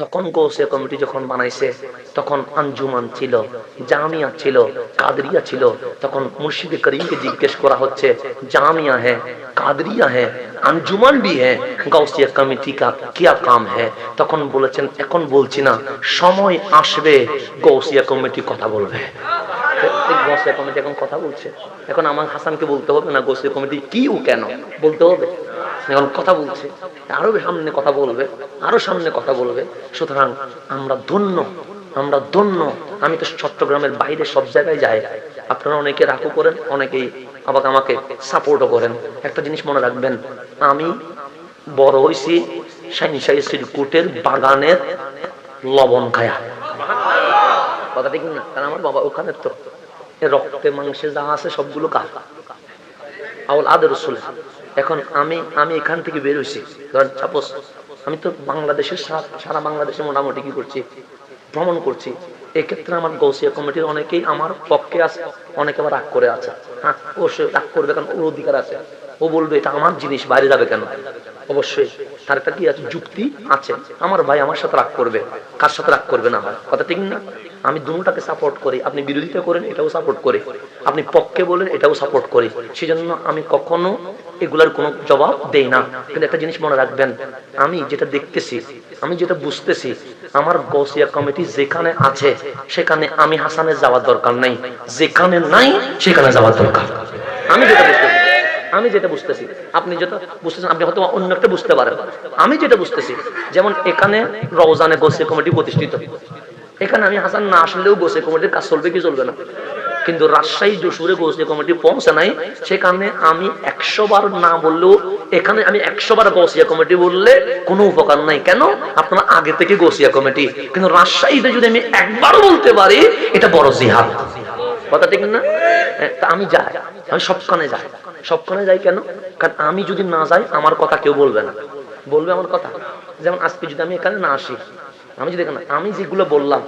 তখন গৌসিয়া কমিটি যখন বানাইছে, তখন আঞ্জুমান ছিল, জামিয়া ছিল, কাদরিয়া ছিল। তখন মুর্শিদ করিমকে জিজ্ঞেস করা হচ্ছে, জামিয়া হ্যাঁ কাদরিয়া হ্যাঁ আঞ্জুমান ভি হ্যাঁ গৌসিয়া কমিটি কা কিয়া কাম হ্যাঁ তখন বলেছেন, এখন বলছি না, সময় আসবে, গৌসিয়া কমিটি কথা বলবে। গৌসিয়া কমিটি এখন কথা বলছে। এখন আমার হাসানকে বলতে হবে না, গৌসিয়া কমিটি কি ও কেন? বলতে হবে। এখন কথা বলছে, আরও সামনে কথা বলবে, আরও সামনে কথা বলবে। সুতরাং আমরা ধন্য আমরা ধন্য। আমি তো চট্টগ্রামের বাইরে সব জায়গায় যাই। আপনারা অনেকে রাখু করেন, অনেকেই আবার আমাকে সাপোর্টও করেন। একটা জিনিস মনে রাখবেন, আমি বড় হয়েছি সাইনসাই সিরকুটের বাগানের লবণ খায়া। কথা ঠিক না? কারণ আমার বাবা ওখানে তো। রক্তে, মাংসে যা আছে সবগুলো কার? আউল আদের এখন আমি আমি এখান থেকে বের হয়েছি। ধরেন সাপোজ আমি তো বাংলাদেশের সারা বাংলাদেশে মোটামুটি কি করছি? ভ্রমণ করছি। এক্ষেত্রে আমার গৌসিয়া কমিটির অনেকেই আমার পক্ষে আছে, অনেকে আবার রাগ করে আছে। হ্যাঁ অবশ্যই রাগ করবে কারণ ওর অধিকার আছে। ও বলবে, এটা আমার জিনিস, বাইরে যাবে কেন? অবশ্যই। কি আছে? যুক্তি আছে। আমার ভাই আমার সাথে রাগ করবে। কার সাথে রাগ করবে না হয়? কথা ঠিক না? আমি দুটাকে সাপোর্ট করি। আপনি বিরোধিতা করেন, এটাও সাপোর্ট করি। আপনি পক্ষে বলেন, এটাও সাপোর্ট করি। সেজন্য আমি কখনো এগুলার কোনো জবাব দেই না। কিন্তু একটা জিনিস মনে রাখবেন, আমি যেটা দেখতেছি, আমি যেটা বুঝতেছি, আমার গৌসিয়া কমিটি যেখানে আছে, সেখানে আমি হাসানের যাওয়ার দরকার নাই। যেখানে নাই, সেখানে যাওয়ার দরকার। আমি যেটা বুঝতেছি আমি যেটা বুঝতেছি, আপনি যেটা বুঝতেছেন, আপনি হয়তো অন্য একটা বুঝতে পারেন। আমি যেটা বুঝতেছি, যেমন এখানে রওজানে গোসে কমিটি প্রতিষ্ঠিত। এখানে আমি হাসান না আসলেও গোসে কমিটির কাজ চলবে কি চলবে না। কিন্তু রাজশাহী যশোরে গোসে কমিটি পৌঁছে নাই, সেখানে আমি একশো বার না বললেও, এখানে আমি একশো বার গোসিয়া কমিটি বললে কোনো উপকার নাই। কেন? আপনার আগে থেকে গোসিয়া কমিটি। কিন্তু রাজশাহীতে যদি আমি একবারও বলতে পারি, এটা বড় জিহাদ। কথা ঠিক না? তা আমি যাই, আমি সবখানে যাই। সবখানে যাই কেন? কারণ আমি যদি না যাই, আমার কথা কেউ বলবে না। বলবে আমার কথা? যেমন আজকে যদি আমি এখানে না আসি, আমি যদি এখানে, আমি যেগুলো বললাম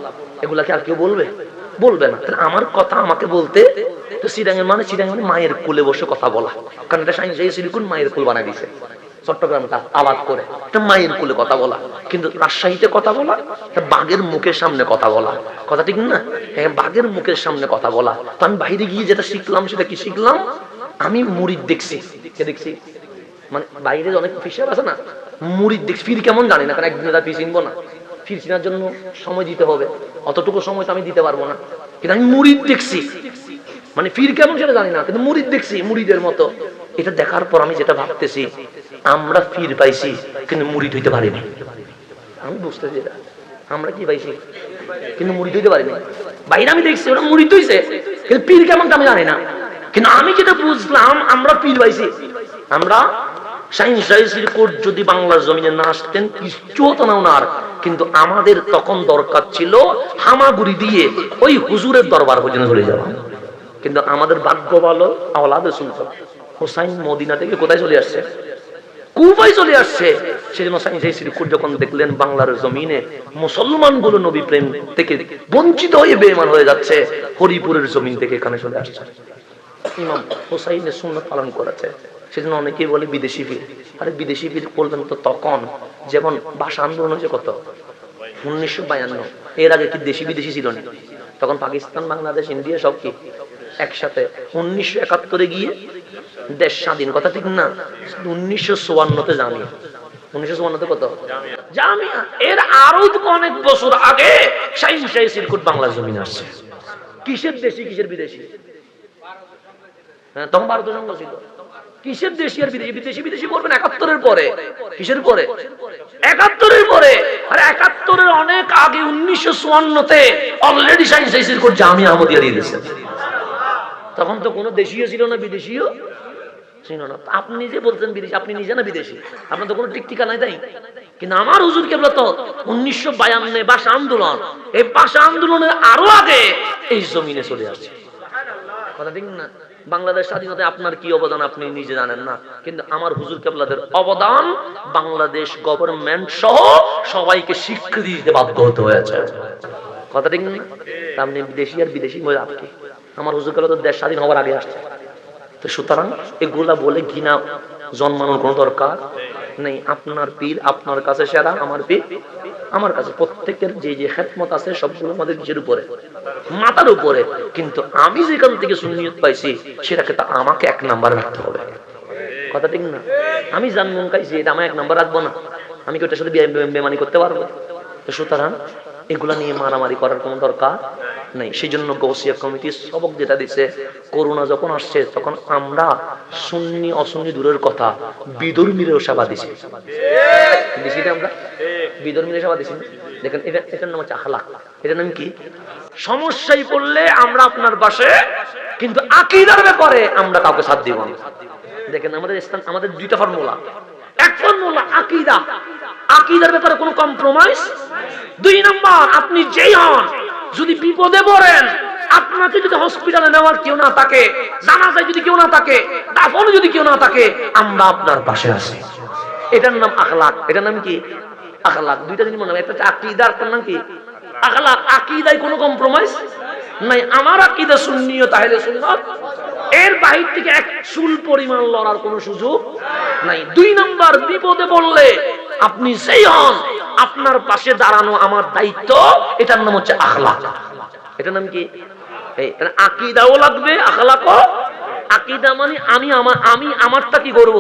এগুলা কি আর কেউ বলবে? বলবে না। তাহলে আমার কথা আমাকে বলতে, তো সিরাঙের মানে সিরাঙ মানে মায়ের কোলে বসে কথা বলা। কারণ এটা সাইন্স মায়ের কোল বানাই দিছে। চট্টগ্রামটা আবাদ করে। এটা মায়ের কোলে কথা বলা। কিন্তু রাজশাহীতে কথা বলা বাঘের মুখের সামনে কথা বলা। কথা ঠিক না? হ্যাঁ বাঘের মুখের সামনে কথা বলা। তো আমি বাইরে গিয়ে যেটা শিখলাম, সেটা কি শিখলাম? আমি মুড়িদ দেখছি। কে দেখছি? মানে বাইরে অনেক ফিসার আছে না মুড়িদ দেখছি। ফির কেমন জানি না, কারণ একদিন তার ফি চিনবো না। ফির চিনার জন্য সময় দিতে হবে। অতটুকু সময় তো আমি দিতে পারব না। কিন্তু আমি মুড়িদ দেখছি। মানে ফির কেমন সেটা জানি না, কিন্তু মুড়িদ দেখছি, মুড়িদের মতো। এটা দেখার পর আমি যেটা ভাবতেছি আমরা ফির পাইছি, কিন্তু মুড়িদ হইতে পারিনি। আমি বুঝতেছি এটা আমরা কি পাইছি? কিন্তু মুড়িদ হইতে পারিনি। বাইরে আমি দেখছি, ওরা মুড়িদ হইছে। কিন্তু পীর কেমন আমি জানি না। কিন্তু আমি যেটা বুঝলাম, আমরা পীর পাইছি। আমরা যদি বাংলার জমিনে না আসতেন কিচ্ছু হতো না ওনার। কিন্তু আমাদের তখন দরকার ছিল হামাগুড়ি দিয়ে ওই হুজুরের দরবার পর্যন্ত চলে যাওয়া। কিন্তু আমাদের ভাগ্য ভালো, আওলাদে হোসাইন মদিনা থেকে কোথায় চলে আসছে? কুফায় চলে আসছে। যখন দেখলেন বাংলার জমিনে নবী প্রেম থেকে বঞ্চিত হয়ে বেমান হয়ে যাচ্ছে, হরিপুরের জমিন থেকে এখানে চলে আসছে। ইমাম পালন করেছে। সেজন্য অনেকেই বলে বিদেশি আরে বিদেশি বলবেন তো তখন, যেমন ভাষা আন্দোলন হয়েছে কত? উনিশশো বায়ান্ন। এর আগে কি দেশি বিদেশি ছিল না? তখন পাকিস্তান, বাংলাদেশ, ইন্ডিয়া সব কি একসাথে উনিশশো একাত্তরে গিয়ে দেশ স্বাধীন কথা ঠিক না? উনিশশো জানি কিসের বিদেশি? হ্যাঁ তখন একাত্তরের পরে। একাত্তরের পরে। আর একাত্তরের অনেক আগে উনিশশো চুয়ান্নতে অলরেডি সাইন্স জামিয়া দিয়ে দিয়েছে। তখন তো কোনো দেশীয় ছিল না বিদেশিও আপনি যে বলছেন বিদেশি, আপনি নিজে না বিদেশি? আপনার তো কোনো ঠিক ঠিকানাই তাই কিন্তু আমার হুজুর কেবল তো উনিশশো ভাষা আন্দোলন, এই ভাষা আন্দোলনের আরও আগে এই জমিনে চলে আসছে। কথা ঠিক না? বাংলাদেশ স্বাধীনতায় আপনার কি অবদান আপনি নিজে জানেন না। কিন্তু আমার হুজুর কেবলাদের অবদান বাংলাদেশ গভর্নমেন্ট সহ সবাইকে স্বীকৃতি দিতে বাধ্য হতে হয়েছে। কথা ঠিক না? আপনি বিদেশি আর বিদেশি হয়ে আপনি আমার হুজুর কেবলা তো দেশ স্বাধীন হওয়ার আগে আসছে। সুতরাং এগুলা বলে ঘৃণা জন্মানোর কোনো দরকার নেই। আপনার পীর আপনার কাছে সেরা, আমার পীর আমার কাছে। প্রত্যেকের যে যে খেদমত আছে সবগুলো আমাদের নিজের উপরে, মাথার উপরে। কিন্তু আমি যেখান থেকে সুন্নিয়ত পাইছি, সেটাকে তো আমাকে এক নাম্বার রাখতে হবে। কথা ঠিক না? আমি জানব খাইছি, এটা আমি এক নাম্বার রাখব না। আমি কি ওটার সাথে বেমানি করতে পারব? সুতরাং এগুলা নিয়ে মারামারি করার কোনো দরকার নেই। সেই জন্য গৌসিয়া কমিটি সবক যেটা দিচ্ছে করোনা যখন আসছে, তখন আমরা সুন্নি, অসুন্নি দূরের কথা বিদর্মীরেও সেবা দিছি। দিছি আমরা? বিদর্মীর সেবা দিছি দেখেন, এটা, এটার নাম হচ্ছে আহলা এটার নাম কি? সমস্যায় পড়লে আমরা আপনার পাশে, কিন্তু আকিদার ব্যাপারে আমরা কাউকে সাথ দিব দেখেন, আমাদের ইসলাম, আমাদের দুইটা ফর্মুলা এক ফর্মুলা আকিদা। আকিদার ব্যাপারে কোনো কম্প্রোমাইজ দুই নাম্বার, আপনি যেই হন, যদি বিপদে পড়েন, আপনাকে যদি হসপিটালে নেওয়ার কেউ না থাকে, জানাজায় যদি কেউ না থাকে, দাফনে যদি কেউ না থাকে, আমরা আপনার পাশে আছি। এটার নাম আখলাক। এটার নাম কি? আখলাক। দুইটা জিনিস মনে একটা হচ্ছে আকিদা নাম কি? আখলাক। আকিদায় কোনো কম্প্রোমাইজ নাই, আমার আকিদা সুন্নিও তাহলে সুন্নত। এর বাহির থেকে এক চুল পরিমাণ লড়ার কোনো সুযোগ নাই। দুই নাম্বার, বিপদে পড়লে আপনি সেই হন, আপনার পাশে দাঁড়ানো আমার দায়িত্ব, এটার নাম হচ্ছে আখলা এটার নাম কি? আকিদাও লাগবে, আখলাকও। আকিদা মানে আমি আমার আমি আমারটা কি করব?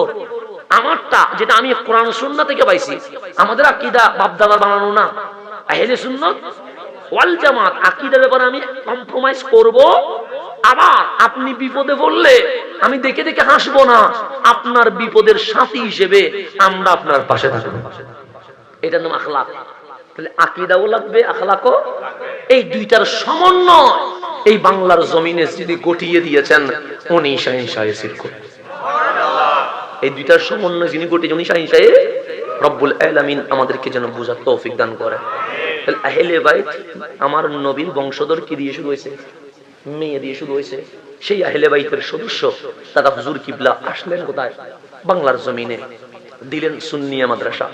আমারটা, যেটা আমি কোরআন সুন্নাহ থেকে পাইছি। আমাদের আকিদা বাপদাদার বানানো না। আহলে সুন্নাত ওয়াল জামাত, আকিদার ব্যাপারে আমি কম্প্রোমাইজ করব। আবার আপনি বিপদে পড়লে আমি দেখে দেখে হাসবো না। আপনার বিপদের সাথী হিসেবে আমরা আপনার পাশে থাকব। এটার নাম আখলাক। তাহলে আকিদাও লাগবে, আখলাকও এই দুইটার সমন্বয় এই বাংলার জমিনে যিনি গটিয়ে দিয়েছেন, উনি শাহিনশাহে শিরকুল এই দুইটার সমন্বয় যিনি গটিয়ে উনি শাহিনশাহে রব্বুল আলামিন আমাদেরকে যেন বুঝার তৌফিক দান করে। আহলে বাইত, আমার নবীর বংশধর কি দিয়ে শুরু হয়েছে? মেয়ে দিয়ে শুরু হয়েছে। সেই আহলে বাইতের সদস্য, তারা হুজুর কিবলা, আসলেন কোথায়? বাংলার জমিনে। দিলেন সুন্নিয়া মাদ্রাসা,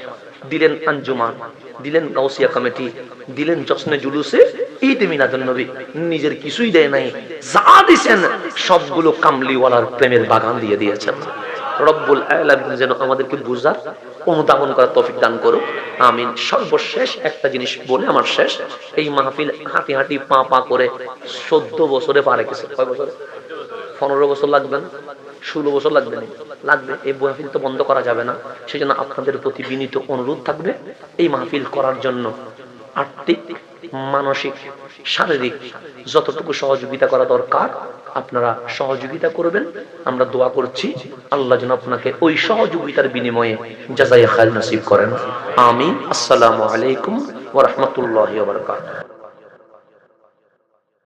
দিলেন আঞ্জুমান, দিলেন গাউসিয়া কমিটি, দিলেন জশ্নে জুলুসে ঈদ মিলাদুন নবী। নিজের কিছুই দেয় নাই। যা দিছেন, সবগুলো কামলিওয়ালার প্রেমের বাগান দিয়ে দিয়েছেন। রব্বুল আলামিন যেন আমাদেরকে বুঝার অনুধাবন করার তৌফিক দান করুক। আমিন। সর্বশেষ একটা জিনিস বলে আমার শেষ। এই মাহফিল হাঁটি হাঁটি পা পা করে চোদ্দ বছরে পারে গেছে। কয় বছরে? পনেরো বছর লাগবে না? ষোলো বছর লাগবে না? লাগবে। এই মাহফিল তো বন্ধ করা যাবে না। সেই জন্য আপনাদের প্রতি বিনীত অনুরোধ থাকবে এই মাহফিল করার জন্য। আর্থিক মানসিক, শারীরিক যতটুকু সহযোগিতা করা দরকার, আপনারা সহযোগিতা করবেন। আমরা দোয়া করছি, আল্লাহ যেন আপনাকে ওই সহযোগিতার বিনিময়ে জাজাই খাল নসিব করেন। আমি আসসালামু আলাইকুম ওয়া রাহমাতুল্লাহি ওয়া বারাকাতুহু।